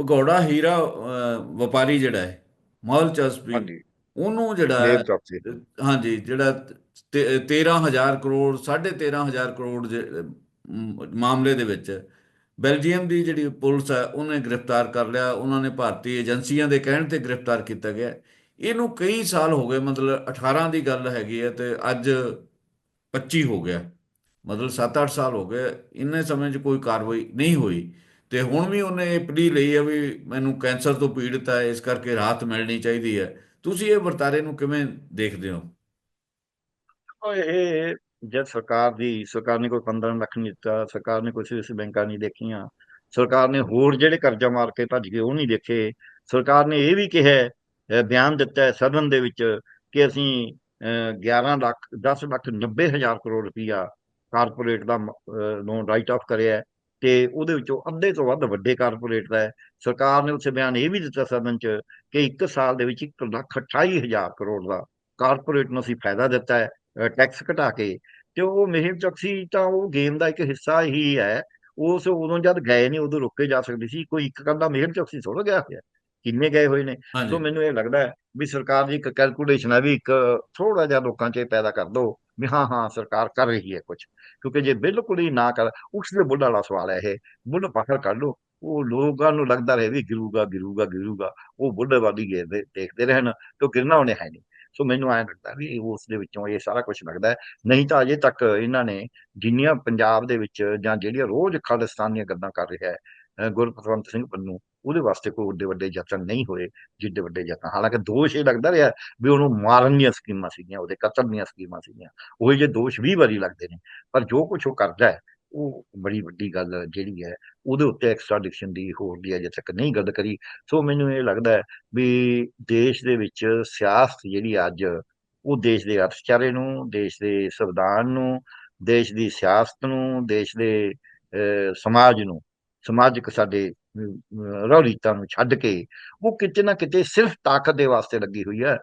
ਭਗੌੜਾ ਹੀਰਾ ਵਪਾਰੀ ਜਿਹੜਾ ਹੈ ਮੌਲ ਚਸਪੀ ਉਹਨੂੰ ਜਿਹੜਾ ਹਾਂਜੀ ਜਿਹੜਾ ਤੇ- 13000 ਕਰੋੜ 13500 ਕਰੋੜ ਮਾਮਲੇ ਦੇ ਵਿੱਚ ਬੈਲਜੀਅਮ ਦੀ ਜਿਹੜੀ ਪੁਲਿਸ ਹੈ ਉਹਨੇ ਗ੍ਰਿਫਤਾਰ ਕਰ ਲਿਆ ਉਹਨਾਂ ਨੇ ਭਾਰਤੀ ਏਜੰਸੀਆਂ ਦੇ ਕਹਿਣ ਤੇ ਗ੍ਰਿਫਤਾਰ ਕੀਤਾ ਗਿਆ। ਇਹਨੂੰ ਕਈ ਸਾਲ ਹੋ ਗਏ ਮਤਲਬ 18 ਦੀ ਗੱਲ ਹੈਗੀ ਹੈ ਤੇ ਅੱਜ 25 ਹੋ ਗਿਆ। ਮਤਲਬ 7-8 ਸਾਲ ਹੋ ਗਏ ਇੰਨੇ ਸਮੇਂ 'ਚ ਕੋਈ ਕਾਰਵਾਈ ਨਹੀਂ ਹੋਈ। ਤੇ ਹੁਣ ਵੀ ਉਹਨੇ ਇਹ ਪਲੀ ਲਈ ਹੈ ਵੀ ਮੈਨੂੰ ਕੈਂਸਰ ਤੋਂ ਪੀੜਤ ਹੈ ਇਸ ਕਰਕੇ ਰਾਹਤ ਮਿਲਣੀ ਚਾਹੀਦੀ ਹੈ ਤੁਸੀਂ ਇਹ ਵਰਤਾਰੇ ਨੂੰ ਕਿਵੇਂ ਦੇਖਦੇ ਹੋ? ਇਹ ਜਦ ਸਰਕਾਰ ਦੀ, ਸਰਕਾਰ ਨੇ ਕੋਈ 15 ਲੱਖ ਨਹੀਂ ਦਿੱਤਾ, ਸਰਕਾਰ ਨੇ ਕੁਛ ਇਸ ਬੈਂਕਾਂ ਨਹੀਂ ਦੇਖੀਆਂ, ਸਰਕਾਰ ਨੇ ਹੋਰ ਜਿਹੜੇ ਕਰਜ਼ਾ ਮਾਰ ਕੇ ਭੱਜ ਗਏ ਉਹ ਨਹੀਂ ਦੇਖੇ, ਸਰਕਾਰ ਨੇ ਇਹ ਵੀ ਕਿਹਾ ਬਿਆਨ ਦਿੱਤਾ ਹੈ ਸਦਨ ਦੇ ਵਿੱਚ ਕਿ ਅਸੀਂ, ਅਹ 11 ਲੱਖ 10 ਲੱਖ 90 ਹਜ਼ਾਰ ਕਰੋੜ ਰੁਪਈਆ ਕਾਰਪੋਰੇਟ ਦਾ ਲੋਨ ਰਾਈਟ ਆਫ ਕਰਿਆ ਤੇ ਉਹਦੇ ਵਿੱਚੋਂ ਅੱਧੇ ਤੋਂ ਵੱਧ ਵੱਡੇ ਕਾਰਪੋਰੇਟ ਦਾ ਹੈ। ਸਰਕਾਰ ਨੇ ਉੱਥੇ ਬਿਆਨ ਇਹ ਵੀ ਦਿੱਤਾ ਸਦਨ 'ਚ ਕਿ ਇੱਕ ਸਾਲ ਦੇ ਵਿੱਚ 1 ਲੱਖ 28 ਹਜ਼ਾਰ ਕਰੋੜ ਦਾ ਕਾਰਪੋਰੇਟ ਨੂੰ ਅਸੀਂ ਫਾਇਦਾ ਦਿੱਤਾ ਹੈ ਟੈਕਸ ਘਟਾ ਕੇ। ਤੇ ਉਹ ਮਿਹਰ ਚੌਕਸੀ ਤਾਂ ਉਹ ਗੇਮ ਦਾ ਇੱਕ ਹਿੱਸਾ ਹੀ ਹੈ। ਉਸ ਉਦੋਂ ਜਦ ਗਏ ਨਹੀਂ ਉਦੋਂ ਰੁਕੇ ਜਾ ਸਕਦੀ ਸੀ। ਕੋਈ ਇੱਕ ਕੱਲਾ ਮਿਹਰ ਚੌਕਸੀ ਥੋੜਾ ਗਿਆ ਹੋਇਆ। ਕਿੰਨੇ ਗਏ ਹੋਏ ਨੇ? ਸੋ ਮੈਨੂੰ ਇਹ ਲੱਗਦਾ ਹੈ ਵੀ ਸਰਕਾਰ ਦੀ ਇੱਕ ਕੈਲਕੂਲੇਸ਼ਨ ਹੈ ਵੀ ਇੱਕ ਥੋੜਾ ਜਿਹਾ ਲੋਕਾਂ 'ਚ ਪੈਦਾ ਕਰ ਦੋ। ਵੀ ਹਾਂ ਹਾਂ, ਸਰਕਾਰ ਕਰ ਰਹੀ ਹੈ ਕੁਝ ਕਿਉਂਕਿ ਜੇ ਬਿਲਕੁਲ ਹੀ ਨਾ ਕਰ, ਉਸ ਦੇ ਬੁੱਢ ਵਾਲਾ ਸਵਾਲ ਹੈ ਇਹ ਬੁੱਢ ਬਾਹਰ ਕਰ ਲੋ ਉਹ ਲੋਕਾਂ ਨੂੰ ਲੱਗਦਾ ਰਹੇ ਵੀ ਗਿਰੂਗਾ ਗਿਰੂਗਾ ਗਿਰੂਗਾ, ਉਹ ਬੁੱਢੇ ਵਾਲੀ ਗੇਦੇ, ਦੇਖਦੇ ਰਹਿਣ, ਤੇ ਗਿਰਨਾ ਉਹਨੇ ਹੈ ਨਹੀਂ। ਸੋ ਮੈਨੂੰ ਐਂ ਲੱਗਦਾ ਵੀ ਉਸ ਦੇ ਵਿੱਚੋਂ ਇਹ ਸਾਰਾ ਕੁਝ ਲੱਗਦਾ ਨਹੀਂ ਤਾਂ ਅਜੇ ਤੱਕ ਇਹਨਾਂ ਨੇ ਜਿੰਨੀਆਂ ਪੰਜਾਬ ਦੇ ਵਿੱਚ ਜਾਂ ਜਿਹੜੀਆਂ ਰੋਜ਼ ਖਾਲਿਸਤਾਨੀਆਂ ਗੱਲਾਂ ਕਰ ਰਿਹਾ ਹੈ, ਅਹ ਸਿੰਘ ਪੰਨੂ ਉਹਦੇ ਵਾਸਤੇ ਕੋਈ ਵੱਡੇ ਵੱਡੇ ਯਤਨ ਨਹੀਂ ਹੋਏ, ਜਿੱਡੇ ਵੱਡੇ ਯਤਨ। ਹਾਲਾਂਕਿ ਦੋਸ਼ ਇਹ ਲੱਗਦਾ ਰਿਹਾ ਵੀ ਉਹਨੂੰ ਮਾਰਨ ਦੀਆਂ ਸਕੀਮਾਂ ਸੀਗੀਆਂ, ਉਹਦੇ ਕਤਲ ਦੀਆਂ ਸਕੀਮਾਂ ਸੀਗੀਆਂ। ਉਹ ਜੇ ਦੋਸ਼ 20 ਵਾਰੀ ਲੱਗਦੇ ਨੇ, ਪਰ ਜੋ ਕੁਝ ਉਹ ਕਰਦਾ ਹੈ, ਉਹ ਬੜੀ ਵੱਡੀ ਗੱਲ ਜਿਹੜੀ ਹੈ, ਉਹਦੇ ਉੱਤੇ ਐਕਸਟ੍ਰਾਡਿਕਸ਼ਨ ਦੀ ਹੋਰ ਦੀ ਅਜੇ ਤੱਕ ਨਹੀਂ ਗੱਲ ਕਰੀ। ਸੋ ਮੈਨੂੰ ਇਹ ਲੱਗਦਾ ਹੈ ਵੀ ਦੇਸ਼ ਦੇ ਵਿੱਚ ਸਿਆਸਤ ਜਿਹੜੀ ਅੱਜ, ਉਹ ਦੇਸ਼ ਦੇ ਅਰਥਚਾਰੇ ਨੂੰ, ਦੇਸ਼ ਦੇ ਸੰਵਿਧਾਨ ਨੂੰ, ਦੇਸ਼ ਦੀ ਸਿਆਸਤ ਨੂੰ, ਦੇਸ਼ ਦੇ ਸਮਾਜ ਨੂੰ ਸਮਾਜਿਕ ਸਾਡੇ ਰੌਲੀਤਾਂ ਨੂੰ ਛੱਡ ਕੇ, ਉਹ ਕਿਤੇ ਨਾ ਕਿਤੇ ਸਿਰਫ ਤਾਕਤ ਦੇ ਵਾਸਤੇ ਲੱਗੀ ਹੋਈ ਹੈ।